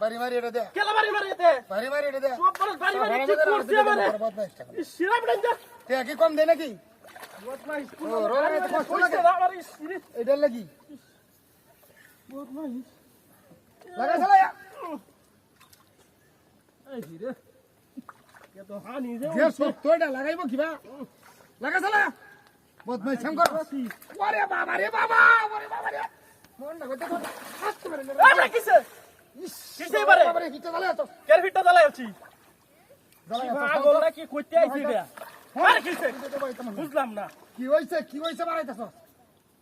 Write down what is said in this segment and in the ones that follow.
বাড়ি মারি এটা দে। কেলা মারি এটা। দে। সব মারি করছে সিরা তে কি কম দেয় নাকি? বদমাইশ। কষ্ট লাগে। আমার লাগি? বদমাইশ। লাগা চালা এই রে এ তো হানি যে এটা লাগাইব কিবা? লাগা চালা বদমাই শঙ্কর ওরে বাবা রে বাবা ওরে বাবা রে মন না গতে হাত মারে না এই কিসে কিসে এবারে? বাবা রে হিতে চালা তো কের ফিটটা জ্বালাই আছি? তো, পাগল নাকি? কইতে আইছি রে আর কিসে বুঝলাম না। কি হইছে কি হইছে বাড়াইতেছ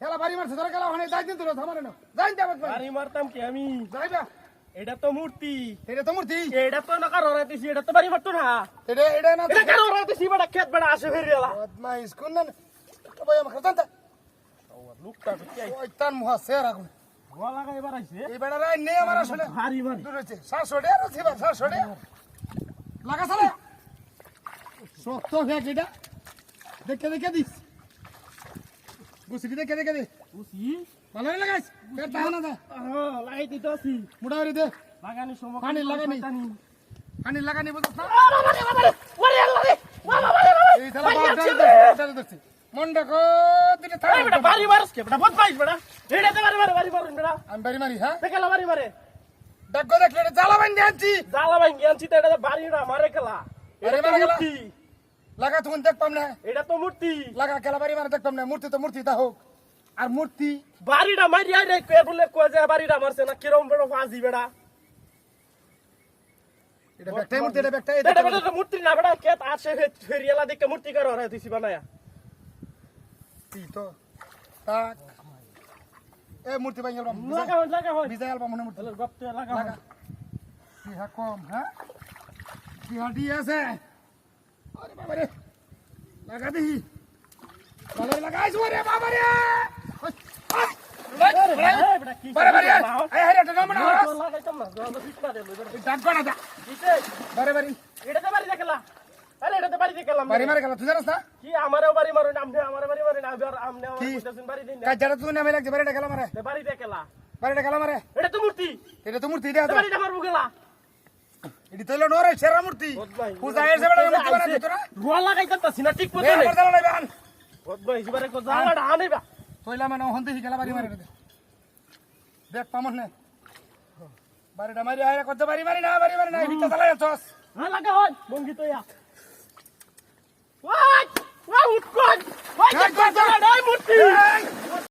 খেলা বাড়ি মারছে তোরা খেলা ওখানে যাই দিন তোরা থামারে না যাই দে বাড়ি মারতাম কি আমি? যাইবা এটা তো মূর্তি। এটা তো মূর্তি। এটা তো না কারও এটা তো বাড়ি মারতো না। এটা এটা না এটা কারও রাইতেছি বেটা খেত বেটা আসে ফেরিয়ালা বদমাই স্কুল না তো ভাই আমার জানতা। লোকটা কইতে আইছি। ওই তার মুহা সের আগুন গলা লাগাই এবার আইছে? এই বেড়া রাই নেই আমার আসলে। ভারী মারি দূর হচ্ছে আর লাগা দেখে দেখে দিস। গুছিটি দেখে দেখে দে বুঝি ভালো লাগাইস পেট তাহা না হ্যাঁ লাগাই দিতে আছি। মোটামুটি দে। লাগানি সময় পানি লাগানি। পানি লাগানি বুঝছ না? ওরে আল্লাহ রে বাবা বাবা বাবা এই তাহলে বাপ ডাল দে ডাল দে মন্ডা কো দিলে থাক। বেটা বাড়ি মারস কে বেটা? বদমাইশ বেটা? এটাতে বাড়ি মারে বাড়ি মারুন বেটা। আমি বাড়ি মারি হ্যাঁ? দেখলা বাড়ি মারে। ডাক্কো দেখলে এটা জ্বালা বান্ধে আনছি। জালা ভাঙ্গি আনছি তো এটা বাড়ি না মারে খেলা তো মারে খেলা? লাগা তখন দেখ পাম না। এটা তো মূর্তি। লাগা কেলা বাড়ি মারা দেখ না। মূর্তি তো মূর্তি তা হোক। আর মূর্তি? বাড়িটা মারি আই রে কে বলে কয় যে বাড়িটা মারছে না কিরম বড় ফাঁসি বেটা এটা ব্যাগটাই মূর্তি এটা ব্যাগটাই এটা বেটা মূর্তি না বেটা কে আসে ফেরিয়ালা দেখে মূর্তি করে ওরা দিছি বানায়া। কি তো তাক। এ মূর্তি ভাই লাগা হয় লাগা হয়। বিজয় এলবাম মনে মূর্তি। লাগা লাগা। কি হা কম হ্যাঁ? কি হাটি আছে? আরে বাবা রে লাগা দিহি ভালো করে লাগাইছ রে বাবা রে ওই, আই, ওই, এই বেটা কি বারে বারে আয় আয় এটা নাম না ডাক বানা দা। বারে বাড়ি দেখলা আরে এটাতে বাড়ি দেখলাম বাড়ি মারে গেল তুই জানাস কি আমারও বাড়ি মারুন আপনি আমার বাড়ি মারুন আমি আর আমনে আমার কি? বাড়ি দিন কাজ যারা তুই নামে লাগছে গেল মারে। বাড়ি দেখলা মারে। এটা তো মূর্তি। এটা তো মূর্তি এটা তো বাড়িটা মারবো এডি তোলো নরে সেরা মূর্তি। পূজা এসে বেলা মূর্তি বানাই দিতো না রোয়া লাগাই করতাছি বাড়িটা মারি আইরা করতে বাড়ি মারি না বাড়ি মারি না ভিতরে চালা যাচ্ছস না লাগা হল বঙ্গি ইয়া। ওয়াই ওয়া উঠ কর। ওয়াই কর দালা নাই মূর্তি।